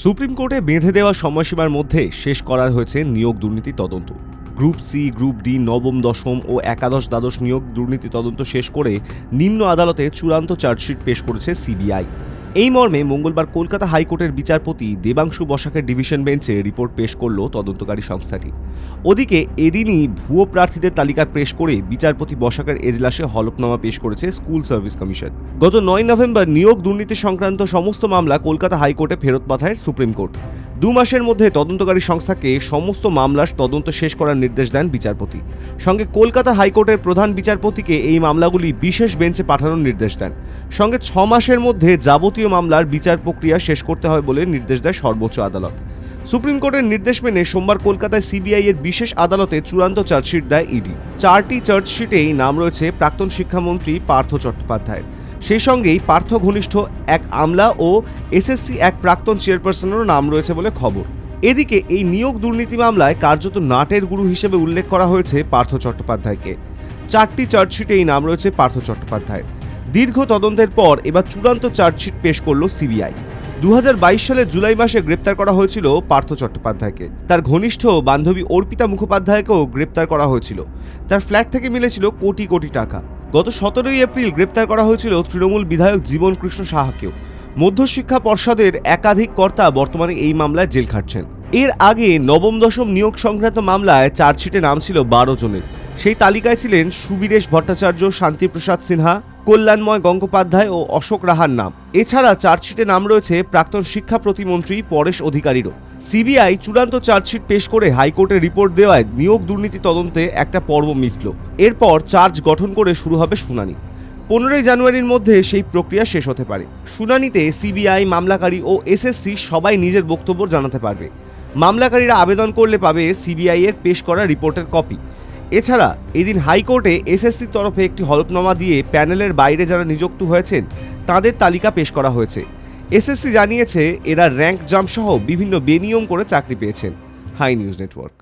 Supreme কোর্টে বেঁধে দেওয়া সময়সীমার মধ্যে শেষ করা হয়েছে নিয়োগ দুর্নীতি তদন্ত। গ্রুপ সি, গ্রুপ ডি, নবম, দশম ও একাদশ দ্বাদশ নিয়োগ দুর্নীতি তদন্ত শেষ করে নিম্ন আদালতে চূড়ান্ত চার্জশিট পেশ করেছে সিবিআই। এই মর্মে মঙ্গলবার কলকাতা হাইকোর্টের বিচারপতি দেবাংশু বসাকের ডিভিশন বেঞ্চে রিপোর্ট পেশ করল তদন্তকারী সংস্থাটি। ওদিকে এদিনই ভুয়ো প্রার্থীদের তালিকা পেশ করে বিচারপতি বসাকের এজলাসে হলফনামা পেশ করেছে স্কুল সার্ভিস কমিশন। গত নয় নভেম্বর নিয়োগ দুর্নীতি সংক্রান্ত সমস্ত মামলা কলকাতা হাইকোর্টে ফেরত পাঠায় সুপ্রিম কোর্ট। দু মাসের মধ্যে তদন্তকারী সংস্থাকে সমস্ত মামলার তদন্ত শেষ করার নির্দেশ দেন বিচারপতি। সঙ্গে কলকাতা হাইকোর্টের প্রধান বিচারপতিকে এই মামলাগুলি বিশেষ বেঞ্চে পাঠানোর নির্দেশ দেন। সঙ্গে ছ মাসের মধ্যে যাবতীয় মামলার বিচার প্রক্রিয়া শেষ করতে হয় বলে নির্দেশ দেয় সর্বোচ্চ আদালত। সুপ্রিম কোর্টের নির্দেশ মেনে সোমবার কলকাতায় সিবিআই এর বিশেষ আদালতে চূড়ান্ত চার্জশিট দেয় ইডি। চারটি চার্জশিটেই নাম রয়েছে প্রাক্তন শিক্ষামন্ত্রী পার্থ চট্টোপাধ্যায়ের। সেই সঙ্গেই পার্থ ঘনিষ্ঠ এক আমলা ও এসএসসি এক প্রাক্তন চেয়ারপারসনেরও নাম রয়েছে বলে খবর। এদিকে এই নিয়োগ দুর্নীতি মামলায় কার্যত নাটের গুরু হিসেবে উল্লেখ করা হয়েছে পার্থ চট্টোপাধ্যায়কে। চারটি চার্জশিটে এই নাম রয়েছে পার্থ চট্টোপাধ্যায়। দীর্ঘ তদন্তের পর এবার চূড়ান্ত চার্জশিট পেশ করল সিবিআই। দু হাজার বাইশ সালের জুলাই মাসে গ্রেপ্তার করা হয়েছিল পার্থ চট্টোপাধ্যায়কে। তার ঘনিষ্ঠ বান্ধবী অর্পিতা মুখোপাধ্যায়কেও গ্রেপ্তার করা হয়েছিল। তার ফ্ল্যাট থেকে মিলেছিল কোটি কোটি টাকা। গত সতেরোই এপ্রিল গ্রেপ্তার করা হয়েছিল তৃণমূল বিধায়ক জীবন কৃষ্ণ সাহাকেও। মধ্যশিক্ষা পর্ষদের একাধিক কর্তা বর্তমানে এই মামলায় জেল খাটছেন। এর আগে নবম দশম নিয়োগ সংক্রান্ত মামলায় চার্জশিটে নাম ছিল বারো জনের। সেই তালিকায় ছিলেন সুবীরেশ ভট্টাচার্য, শান্তিপ্রসাদ সিনহা, কল্যাণময় গঙ্গোপাধ্যায় ও অশোক রাহার নাম। এছাড়া চার্জশিটে নাম রয়েছে প্রাক্তন শিক্ষা প্রতিমন্ত্রী পরেশ অধিকারীরও। সিবিআই চূড়ান্ত চার্জশিট পেশ করে হাইকোর্টে রিপোর্ট দেওয়ায় নিয়োগ দুর্নীতি তদন্তে একটা পর্ব মিটল। এরপর চার্জ গঠন করে শুরু হবে শুনানি। পনেরোই জানুয়ারির মধ্যে সেই প্রক্রিয়া শেষ হতে পারে। শুনানিতে সিবিআই, মামলাকারী ও এসএসসি সবাই নিজের বক্তব্য জানাতে পারবে। মামলাকারীরা আবেদন করলে পাবে সিবিআই এর পেশ করা রিপোর্টের কপি। এছাড়া এদিন হাইকোর্টে এসএসসির তরফে একটি হলফনামা দিয়ে প্যানেলের বাইরে যারা নিযুক্ত হয়েছেন, তাদের তালিকা পেশ করা হয়েছে। এসএসসি জানিয়েছে এরা র্যাঙ্ক জাম্প সহ বিভিন্ন বেনিয়ম করে চাকরি পেয়েছেন। High news network.